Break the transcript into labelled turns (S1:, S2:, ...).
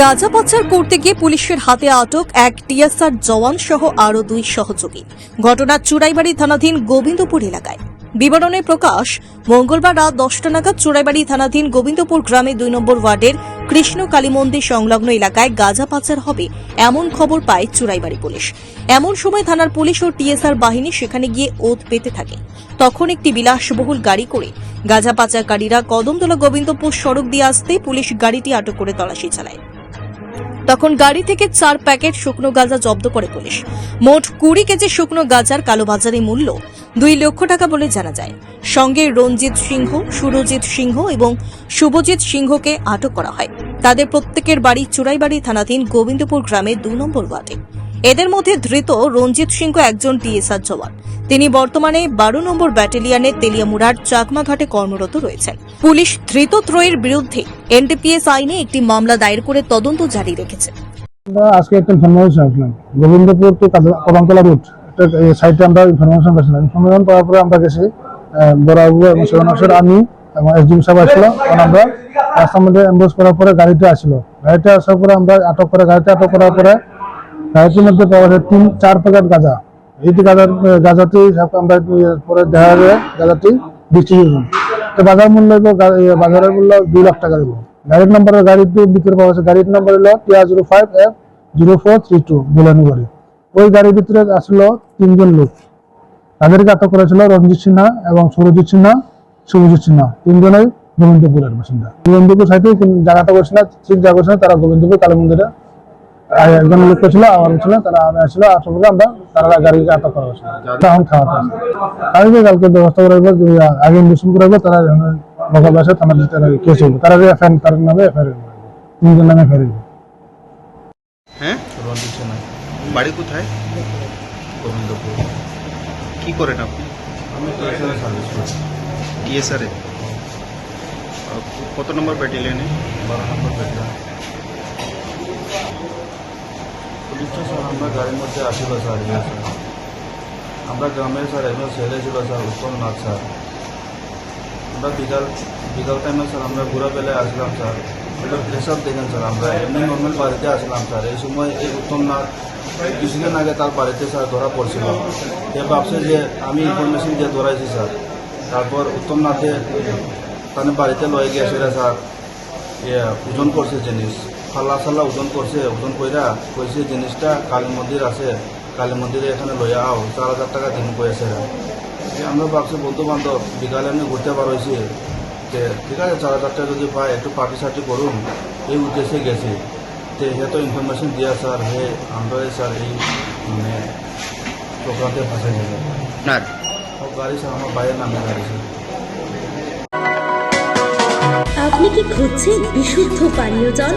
S1: গাঁজা পাচার করতে গিয়ে পুলিশের হাতে আটক এক টিএসআর জওয়ান সহ আরও দুই সহযোগী। ঘটনা চুরাইবাড়ি থানাধীন গোবিন্দপুর এলাকায়। বিবরণে প্রকাশ, মঙ্গলবার রাত দশটা নাগাদ চুরাইবাড়ি থানাধীন গোবিন্দপুর গ্রামে দুই নম্বর ওয়ার্ডের কৃষ্ণ কালী মন্দির সংলগ্ন এলাকায় গাঁজা পাচার হবে এমন খবর পায় চুরাইবাড়ি পুলিশ। এমন সময় থানার পুলিশ ও টিএসআর বাহিনী সেখানে গিয়ে ওত পেতে থাকে। তখন একটি বিলাসবহুল গাড়ি করে গাঁজা পাচারকারীরা কদমতলা গোবিন্দপুর সড়ক দিয়ে আসতে পুলিশ গাড়িটি আটক করে তল্লাশি চালায়। তখন গাড়ি থেকে চার প্যাকেট শুকনো গাঁজা জব্দ করে পুলিশ। মোট কুড়ি কেজি শুকনো গাঁজার কালোবাজারি মূল্য দুই লক্ষ টাকা বলে জানা যায়। সঙ্গে রঞ্জিত সিংহ, সুরজিৎ সিংহ এবং শুভজিৎ সিংহকে আটক করা হয়। তাদের প্রত্যেকের বাড়ি চুরাইবাড়ি থানাধীন গোবিন্দপুর গ্রামে দু নম্বর ওয়ার্ডে। এদের মধ্যে ধৃত রঞ্জিত সিংহ একজন টিএসআর জওয়ান। তিনি বর্তমানে বারো নম্বর ব্যাটালিয়নের তেলিয়ামুড়ার চাকমাঘাটে কর্মরত রয়েছেন। পুলিশ ধৃত ত্রয়ের বিরুদ্ধে এনডিপিএস আইনে একটি মামলা দায়ের করে তদন্ত জারি রেখেছে।
S2: আজকে একটা ইনফরমেশন আসলাম। গোবিন্দপুর টু কদমতলা একটা সাইটে আমরা ইনফরমেশন পাইছিলাম। ইনফরমেশন পাওয়ার পরে আমরা গেছি আহ, বড়বাবু এবং সেবনাশের আমি এবং এসডিএম সাহেব আসলো। আমরা রাস্তার মধ্যে অ্যাম্বুস করার পরে গাড়িটা আসলো। গাড়িটা আসার পরে আমরা আটক করে গাড়িটা আটক করার পরে মধ্যে পাওয়া যায় তিন, চার প্যাকেট গাঁজা। গাঁজার গাঁজাটি পরে দেখা গাঁজাটি তো বাজার মূল্য বাজারের মূল্য দুই লাখ টাকা গাড়ির গাড়িটি পাওয়া যাচ্ছে গাড়ির হলো TR zero five F zero four three two ওই গাড়ির ভিতরে আসলো তিনজন লোক। তাদেরকে আটক করেছিল রঞ্জিত সিনহা এবং সৌরজিৎ সিনহা শুভজিৎ সিনহা। তিনজনই গোবিন্দপুরের বাসিন্দা। গোবিন্দপুর সাইডে জায়গাটা করছে না ঠিক জায়গা করছে না তারা গোবিন্দপুর কালী মন্দিরে একজন লোক ছিল আমার ছিল তারা আমি আসছিল আসার পরে আমরা তারা গাড়িকে আটক করা হয়েছিল তখন খাওয়া হয়েছে তাদেরকে কালকে ব্যবস্থা করা হবে যে আগে ইনভেস্ট করা হবে তারা লোকাল বাসে থানার কেস হইবে তারা এফআইআর তার নামে এফআইআর তিনজন নামে এফআইআর
S3: হ্যাঁ? বাড়ি কোথায়?
S4: গোবিন্দপুর।
S3: কি করেন আপনি?
S4: আমি টিএসআর সার্ভিস করি
S3: টিএসআরে কত নম্বর ব্যাটালিয়নে
S4: বারো নম্বর পেট্রা পুলিশটা স্যার আমরা গাড়ির মধ্যে আসিল স্যার আমরা গ্রামের স্যার, একজন ছেলে ছিল স্যার, উৎপল নাথ স্যার। আমরা বিকাল বিকাল টাইমে স্যার, আমরা ঘোরাবেলায় আসলাম স্যার। ওটা এসব দেখেন স্যার, আমরা এমনি নর্মাল বাড়িতে আসলাম স্যার। এই সময় এই উত্তম নাথ কিছুদিন আগে তার বাড়িতে স্যার ধরা পড়ছিল। এ ভাবছে যে আমি ইনফরমেশন দিয়ে ধরাইছি স্যার। তারপর উত্তম নাথে তার বাড়িতে লয়ে গিয়েছিল স্যার। ইয়ে ওজন করছে জিনিস। ফাল্লা সাল্লা ওজন করছে ওজন কইরা কইছে জিনিসটা কালী মন্দির আছে কালী মন্দিরে এখানে লইয়া আও চার হাজার টাকা দিন কই কয়েছে আমরা ভাবছি বন্ধু বান্ধব বিকালে আমি ঘুরতে পারছি যে ঠিক আছে চার হাজার টাকা যদি পাই একটু পার্টি সার্টি করুন। এই উদ্দেশ্যে গেছি। তো হে তো ইনফরমেশন দিয়া স্যার হে আমরা স্যার এই মানে প্রোগ্রামতে যাবে
S3: না।
S4: গাড়ি স্যার আমার বাইরের নামে গাড়ি স্যার।
S5: আপনি কি খুঁজছেন বিশুদ্ধ পানীয় জল?